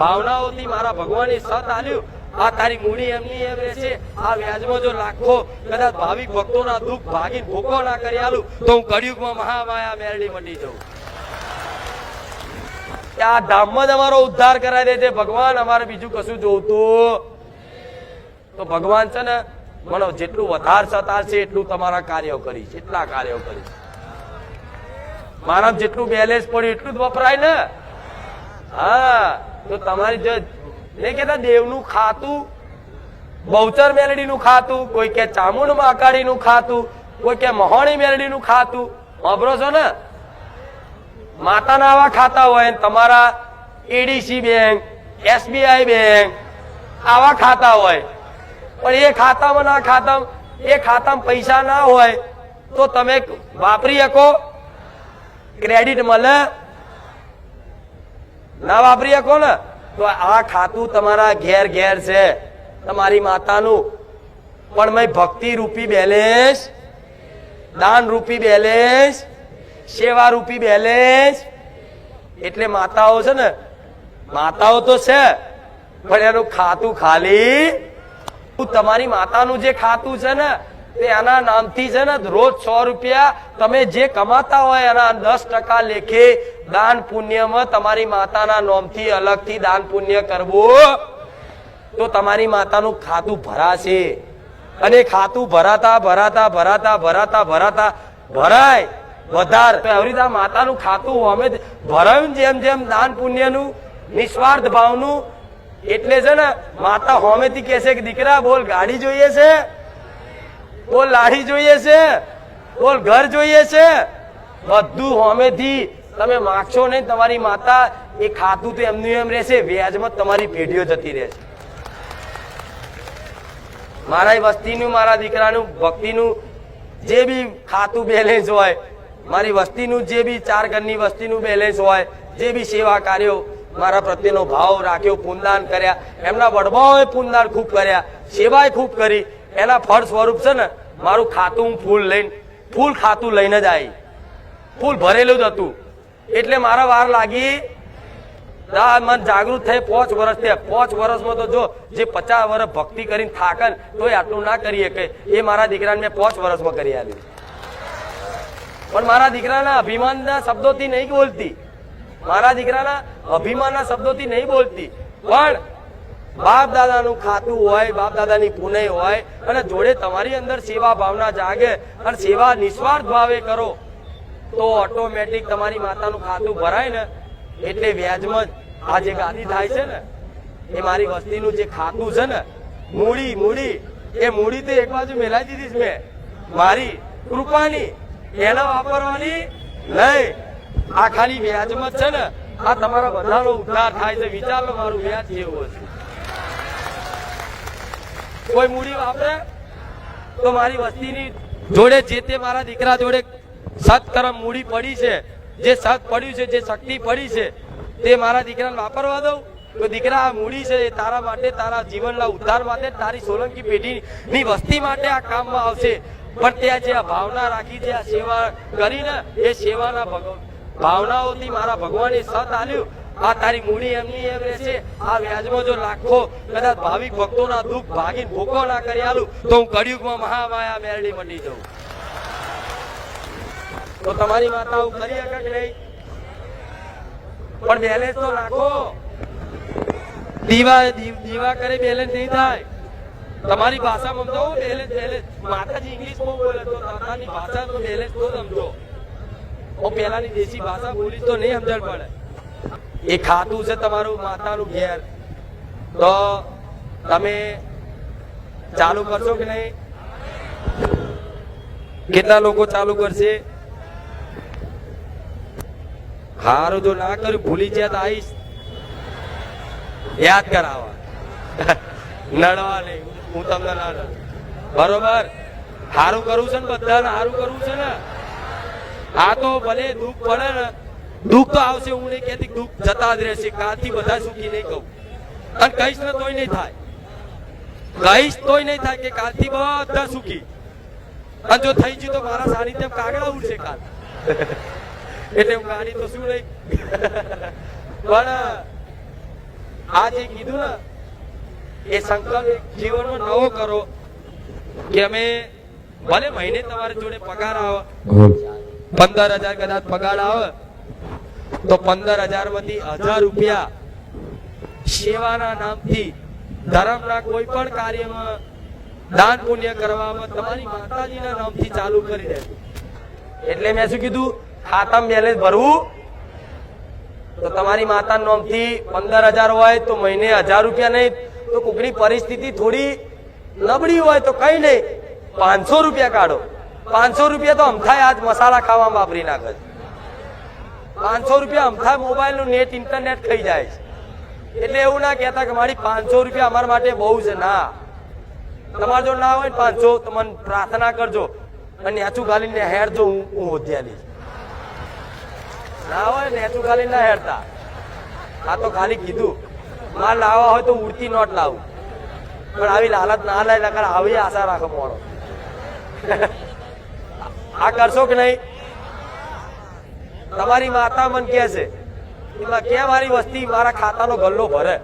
ભાવનાઓથી મારા ભગવાને સત આલ્યું. આ તારી મૂડી એમની એમ રહેશે આ વ્યાજમાં જો લાખો, કદાચ ભાવિક ભક્તોના દુઃખ ભાગી ભૂકો ના કરી આલું, તો હું કળિયુગમાં મહામાયા મેરડી મંડી જઉં. આ ધામમાં જ અમારો ઉદ્ધાર કરાવી દે છે ભગવાન અમારે બીજું કશું જોતું. તો ભગવાન છે ને, મને જેટલું વધાર છે, એટલું તમારા કાર્યો કરીશ એટલા કાર્યો કરીશ મારા જેટલું બેલેન્સ પડ્યું, એટલું જ વપરાય ને. હા. તો તમારી જજ નહીં કેતા દેવનું ખાતું, બહુચર મેલડીનું ખાતું, કોઈ કે ચામુંડ માકાડીનું ખાતું, કોઈ કે મહોણી મેલડીનું ખાતું. વાપરો છો ને? માતાના આવા ખાતા હોય તમારા એડીસી બેંક એસબીઆઈ બેંક, આવા ખાતા હોય. પણ એ ખાતામાં ના ખાતા એ ખાતામાં પૈસા ના હોય, તો તમે વાપરી શકો. ક્રેડિટ મળે ના વાપરી શકો ને તો આ ખાતું તમારા ઘેર ઘેર છે. તમારી માતાનું. પણ મેં ભક્તિ રૂપી બેલેન્સ દાન રૂપી બેલેન્સ સેવા રૂપી બેલેન્સ એટલે માતાઓ છે ને, માતાઓ તો છે, પણ એનું ખાતું ખાલી. તમારી માતાનું જે ખાતું છે ને તે એના નામથી છે ને રોજ સો રૂપિયા તમે જે કમાતા હોય એના દસ ટકા લેખે દાન પુણ્યમાં તમારી માતાના નામથી અલગથી દાન પુણ્ય કરવું. તો તમારી માતાનું ખાતું ભરાશે. અને ખાતું ભરાતા ભરાતા ભરાતા ભરાતા ભરાતા ભરાય. વધાર. તો આવી રીતે માતાનું ખાતું અમે ભરાયું જેમ જેમ દાન પુણ્યનું, નિસ્વાર્થ ભાવનું, એટલે છે ને માતા હોમેથી કહેશે કે, દીકરા, બોલ, ગાડી જોઈએ છે? બોલ લાડી જોઈએ છે? બોલ ઘર જોઈએ છે? બધું હોમેથી તમે માગશો નહીં, તમારી માતા એ ખાતું તો એમનું એમ રહેશે, વ્યાજમાં તમારી પેઢીઓ જતી રહેશે. મારા વસ્તીનું, મારા દીકરાનું, ભક્તિનું જે બી ખાતું બેલેન્સ હોય, મારી વસ્તીનું જે બી ચાર ઘરની વસ્તીનું બેલેન્સ હોય, જે બી સેવા કાર્યો, મારા પ્રત્યેનો ભાવ રાખ્યો, પુનદાન કર્યા, એમના વડવાઓએ પુનદાન ખૂબ કર્યા સેવાય ખૂબ કરી, એના ફળ સ્વરૂપ છે ને મારું ખાતું હું ફૂલ લઈને, ફૂલ ખાતું લઈને જ આવી. ફૂલ ભરેલું જ હતું. એટલે મારા વાર લાગી. મન જાગૃત થઈ પાંચ વર્ષ થયા. પાંચ વર્ષમાં તો જો જે પચાસ વર્ષ ભક્તિ કરીને થાકન તોય આટલું ના કરીએ કે એ મારા દીકરાને મેં પાંચ વર્ષમાં કરી આપ્યું. પણ મારા દીકરાના અભિમાનના શબ્દોથી નહીં બોલતી. મારા દીકરાના અભિમાનના શબ્દોથી નહીં બોલતી. પણ બાપ દાદાનું ખાતું હોય બાપ દાદાની પુનઃ હોય, અને જોડે તમારી અંદર સેવા ભાવના જાગે અને સેવા નિસ્વાર્થ ભાવે કરો, તો ઓટોમેટિક તમારી માતાનું ખાતું ભરાય ને. એટલે વ્યાજમાં આ જે ગાદી થાય છે ને, એ મારી વસ્તીનું જે ખાતું છે ને, મૂડી મૂડી, એ મૂડી તો એક બાજુ મેલાઈ દીધી છે મેં. મારી કૃપાની, એને વાપરવાની નહીં. આ ખાલી વ્યાજમાં છે ને, આ તમારા બધાનો ઉદ્ધાર થાય છે. વિચારો મારું વ્યાજ જેવું હશે. કોઈ મૂડી વાપરે? તો મારી વસ્તીની જોડે જે તે મારા દીકરા જોડે સત્કર્મ મૂડી પડી છે, જે સત પડ્યું છે, જે શક્તિ પડી છે, તે મારા દીકરાને વાપરવા દઉં? તો દીકરા, આ મૂડી છે એ તારા માટે, તારા જીવનના ઉદ્ધાર માટે, તારી સોલંકી પેઢીની વસ્તી માટે આ કામમાં આવશે. પણ ત્યાં જે આ ભાવના રાખી છે આ સેવા કરીને, એ સેવાના ભગવ- ભાવનાઓથી મારા ભગવાને સત આલ્યું આ તારી મૂડી એમની એમ રહેશે આ વ્યાજમાં જો લાખો, કદાચ ભાવિક ભક્તોના દુઃખ ભાગીને ભૂકો ના કરી આલું, તો હું કળિયુગમાં મહામાયા મેરડી મંડી જાઉં. તો તમારી માતાઓ કરી શકે નહીં. પણ બેલેન્સ તો નાખો દીવા દીવા કરે બેલેન્સ નહીં થાય. તમારી ભાષા સમજો બેલેન્સ બેલેન્સ માતાજી ઇંગ્લિશ બહુ બોલે તો તાતાની ભાષા તો બેલેન્સ તો સમજો. હું પેલાની દેશી ભાષા બોલી તો નહીં સમજણ પડે. એ ખાતું છે તમારું માતાનું ઘેર. તો તમે ચાલુ કરશો કે નહીં? કેટલા લોકો ચાલુ કરશે? હારું જો ના કર્યું ભૂલી જાય તો આવીશ. યાદ કરાવવા. નડવા નહીં. હું તમને ના બરોબર? હારું કરવું છે ને બધાને? હારું કરવું છે ને? આ તો ભલે દુઃખ પડે ને દુઃખ તો આવશે હું નહીં કહેતી દુઃખ જતા જ રહેશે કાલથી બધા સુખી નહીં કહું. અને કહીશ ને તોય નહીં થાય. કહીશ તોય નહીં થાય કે કાલથી બધા સુખી. અને જો થઈ ગયું તો મારા સાનિધ્ય કાગડા ઉડશે કાલ. એટલે હું ગાડી તો શું નહીં? પણ આ જે કીધું ને એ સંકલ્પ જીવનમાં નવો કરો કે અમે ભલે મહિને તમારી જોડે પગાર આવે પંદર હજાર કદાચ પગાર આવે તો પંદર હજારમાંથી હજાર રૂપિયા સેવાના નામથી ધર્મના કોઈ પણ કાર્યમાં દાન પુણ્ય કરવામાં તમારી માતાજીના નામથી ચાલુ કરી દે. એટલે મેં શું કીધું? ખાતામાં બેલેન્સ ભરવું. તો તમારી માતાના નામથી પંદર હજાર હોય તો મહિને હજાર રૂપિયા નહીં. તો કોકની પરિસ્થિતિ થોડી નબળી હોય તો કઈ નહીં. પાંચસો રૂપિયા કાઢો. પાંચસો રૂપિયા તો અમથાય આજ મસાલા ખાવામાં વાપરી નાખે છે. પાંચસો રૂપિયા અમથા મોબાઈલનું નેટ ઇન્ટરનેટ ખાઈ જાય છે. એટલે એવું ના કહેતા કે મારી પાંચસો રૂપિયા અમારા માટે બહુ છે. ના. તમારે જો ના હોય ને પાંચસો, તમને પ્રાર્થના કરજો. અને નેચું ગાલીને હેરજો હું હું હોદ્યાલી ના હોય નેચું ગાલી ના હેરતા. આ તો ખાલી કીધું. માલ લાવવા હોય તો ઉડતી નોટ લાવું. પણ આવી લાલત ના લાય, નકર આવી આશા રાખો મોડો. આ કરશો કે નહીં? તમારી માતા મન કે છે કે મારી વસ્તી? મારા ખાતાનો ગલ્લો ભરે.